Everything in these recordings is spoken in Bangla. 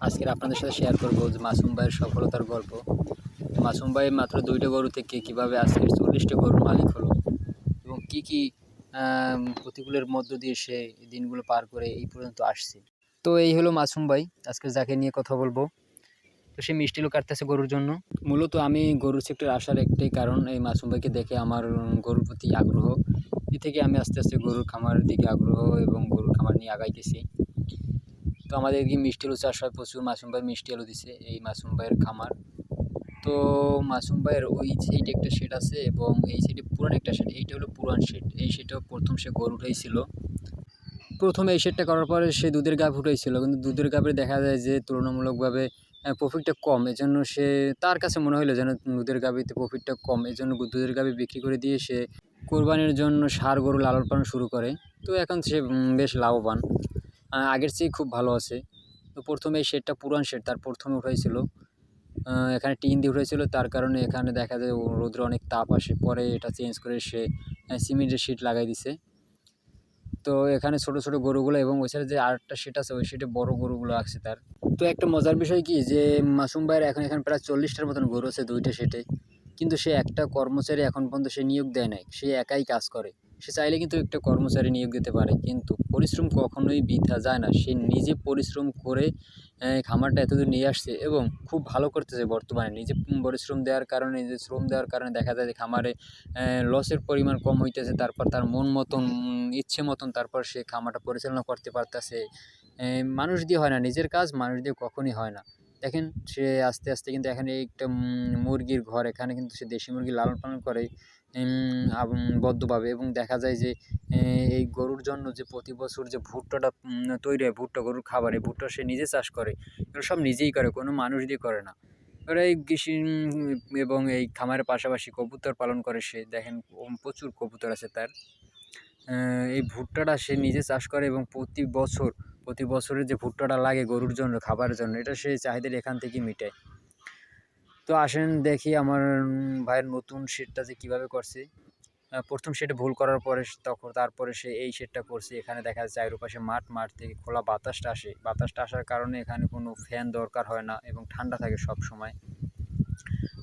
আজকের আপনাদের সাথে শেয়ার করব যে মাসুম ভাইয়ের সফলতার গল্প। মাসুম ভাই মাত্র দুইটা গরু থেকে কীভাবে আজকের চল্লিশটা গরুর মালিক হলো এবং কী কী প্রতিকূলের মধ্য দিয়ে সে দিনগুলো পার করে এই পর্যন্ত আসছে। তো এই হলো মাসুম ভাই, আজকে যাকে নিয়ে কথা বলব। তো সে মিষ্টিলো কাটতেছে গরুর জন্য। মূলত আমি গরুর সেক্টর আসার একটাই কারণ এই মাসুম ভাইকে দেখে আমার গরুর প্রতি আগ্রহ। এ থেকে আমি আস্তে আস্তে গরুর খামারের দিকে আগ্রহ এবং গরুর খামার নিয়ে আগাইতেছি। তো আমাদের কি মিষ্টি আলু চাষ হয় প্রচুর মাসুম ভাই মিষ্টি আলু দিছে, এই মাসুম ভাইয়ের খামার। তো মাসুম ভাইয়ের ওই সাইডে একটা শেড আছে এবং এই সাইডে পুরান একটা শেড এইটা হলো পুরান শেড এই শেডটাও প্রথম সে গরু উঠাইছিল। প্রথমে এই শেডটা করার পরে সে দুধের গাভ উঠাইছিল, কিন্তু দুধের গাভে দেখা যায় যে তুলনামূলকভাবে প্রফিটটা কম। এজন্য সে, তার কাছে মনে হলো যেন দুধের গাভিতে প্রফিটটা কম। এজন্য দুধের গাভি বিক্রি করে দিয়ে সে কোরবানির জন্য সার গরু লালন পালন শুরু করে। তো এখন সে বেশ লাভবান। আগের চেয়ে খুব ভালো আছে। তো প্রথমে এই শেডটা পুরান শেড তার প্রথমে উঠাইছিল। আহ, এখানে টিন দিয়ে উঠেছিল তার কারণে এখানে দেখা যায় রোদ্রে অনেক তাপ আসে। পরে এটা চেঞ্জ করে সে সিমেন্টের শিট লাগাই দিছে। তো এখানে ছোট ছোট গরুগুলো এবং ওই যে আরেকটা শিট আছে ওই শিটে বড় গরুগুলো আছে তার। তো একটা মজার বিষয় কি যে মাসুম ভাইয়ের এখন এখানে প্রায় চল্লিশটার মতন গরু আছে দুইটা সেটে কিন্তু সে একটা কর্মচারী এখন পর্যন্ত সে নিয়োগ দেয় নাই সে একাই কাজ করে। সে চাইলে কিন্তু একটা কর্মচারী নিয়োগ দিতে পারে, কিন্তু পরিশ্রম কখনোই বৃথা যায় না। সে নিজে পরিশ্রম করে খামারটা এতদূর নিয়ে আসছে এবং খুব ভালো করতেছে বর্তমানে। নিজে পরিশ্রম দেওয়ার কারণে, নিজে শ্রম দেওয়ার কারণে দেখা যায় যে খামারে লসের পরিমাণ কম হইতেছে, তারপর তার মন মতন, ইচ্ছে মতন তারপর সে খামারটা পরিচালনা করতে পারতেছে। মানুষ দিয়ে হয় না, নিজের কাজ মানুষ দিয়ে কখনই হয় না। দেখেন সে আস্তে আস্তে কিন্তু এখানে একটা মুরগির ঘর, এখানে কিন্তু সে দেশি মুরগি লালন পালন করে বদ্ধভাবে এবং দেখা যায় যে এই গরুর জন্য যে প্রতি বছর যে ভুট্টাটা তৈরি হয় ভুট্টা গরুর খাবারে, ভুট্টা সে নিজে চাষ করে সব নিজেই করে, কোনো মানুষ দিয়ে করে না। এবার এই কৃষি এবং এই খামারের পাশাপাশি কবুতর পালন করে সে, দেখেন প্রচুর কবুতর আছে তার। এই ভুট্টাটা সে নিজে চাষ করে এবং প্রতি বছর প্রতি বছরের যে ভুট্টাটা লাগে গরুর জন্য, খাবারের জন্য, এটা সে চাহিদার এখান থেকেই মেটায়। তো আসেন দেখি আমার ভাইয়ের নতুন শেডটা যে কীভাবে করছে। প্রথম শেডে ভুল করার পরে তখন, তারপরে সে এই শেডটা করছে। এখানে দেখা যাচ্ছে চারপাশে মাঠ মাঠ থেকে খোলা বাতাসটা আসে। বাতাসটা আসার কারণে এখানে কোনো ফ্যান দরকার হয় না এবং ঠান্ডা থাকে সব সময়।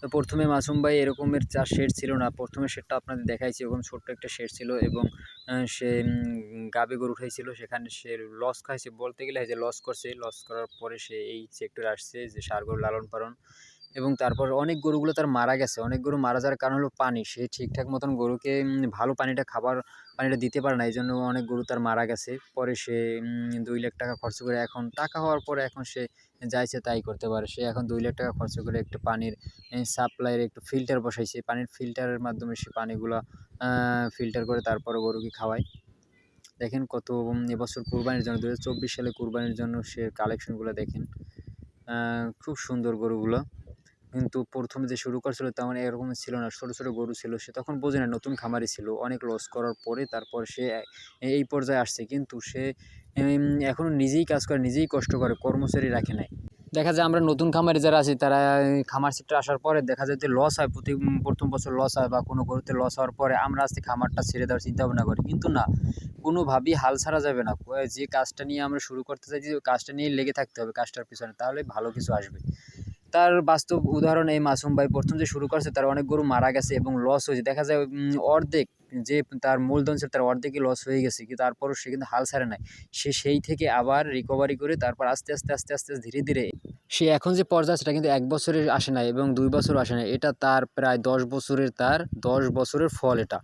তো প্রথমে মাসুম ভাই এরকমের চার শেড ছিল না। প্রথমে শেডটা আপনাদের দেখাইছি, এরকম ছোট্ট একটা শেড ছিল এবং সে গাবে গরু উঠাইছিল, সেখানে সে লস খাইছে বলতে গেলে যে লস করছে লস করার পরে সে এই সেক্টরে আসছে যে সার গরু লালন পালন। এবং তারপর অনেক গরুগুলো তার মারা গেছে। অনেক গরু মারা যাওয়ার কারণ হলো পানি। সে ঠিকঠাক মতন গরুকে ভালো পানিটা খাবার, পানিটা দিতে পারে না। এই জন্য অনেক গরু তার মারা গেছে। পরে সে দুই লাখ টাকা খরচ করে এখন টাকা হওয়ার পরে এখন সে যা ইচ্ছে তাই করতে পারে। সে এখন দুই লাখ টাকা খরচ করে একটু পানির সাপ্লাইয়ের একটু ফিল্টার বসাইছে। পানির ফিল্টারের মাধ্যমে সে পানিগুলো ফিল্টার করে তারপরে গরুকে খাওয়ায়। দেখেন কত এবছর কুরবানির জন্য দু সালে কুরবানির জন্য সে কালেকশনগুলো দেখেন। খুব সুন্দর গরুগুলো। কিন্তু প্রথমে যে শুরু করছিল তেমন এরকম ছিল না, ছোটো ছোটো গরু ছিল সে, তখন বোঝে না নতুন খামারি ছিল, অনেক লস করার পরে তারপর সে এই পর্যায়ে আসছে। কিন্তু সে এখনও নিজেই কাজ করে, নিজেই কষ্ট করে, কর্মচারী রাখে নাই। দেখা যায় আমরা নতুন খামারে যারা আছি, তারা খামার সেক্টর আসার পরে দেখা যায় যে লস হয়, প্রতি প্রথম বছর লস হয় বা কোনো গরুতে লস হওয়ার পরে আমরা আজকে খামারটা ছেড়ে দেওয়ার চিন্তা ভাবনা করি। কিন্তু না, কোনোভাবেই হাল ছাড়া যাবে না। যে কাজটা নিয়ে আমরা শুরু করতে চাইছি ওই কাজটা নিয়ে লেগে থাকতে হবে কাজটার পিছনে, তাহলে ভালো কিছু আসবে। তার বাস্তব উদাহরণ এই মাসুম ভাই প্রথম যে শুরু করছে, তার অনেক গরু মারা গেছে এবং লস হয়েছে। দেখা যায় অর্ধেক যে তার মূলধন ছিল তার অর্ধেকই লস হয়ে গেছে, কিন্তু তারপরও সে কিন্তু হাল ছাড়ে নাই। সে সেই থেকে আবার রিকভারি করে তারপর আস্তে আস্তে আস্তে আস্তে ধীরে ধীরে সে এখন যে পর্যায়ে সেটা কিন্তু এক বছরে আসে নাই এবং দুই বছর আসে নাই। এটা তার প্রায় দশ বছরের, তার দশ বছরের ফল এটা।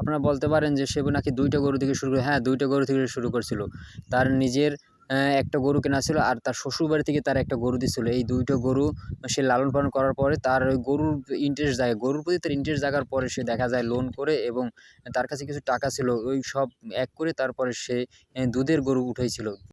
আপনারা বলতে পারেন যে সে নাকি দুইটা গরু থেকে শুরু করে হ্যাঁ দুইটা গরু থেকে শুরু করছিল। তার নিজের একটা গরু কেনা ছিল আর তার শ্বশুরবাড়ি থেকে তার একটা গরু দিয়েছিল। এই দুইটা গরু সে লালন পালন করার পরে তার গরুর ইন্টারেস্ট জাগে। গরুর প্রতি তার ইন্টারেস্ট জাগার পরে সে দেখা যায় লোন করে এবং তার কাছে কিছু টাকা ছিল। ওই সব এক করে তারপরে সে দুধের গরু উঠাইছিল।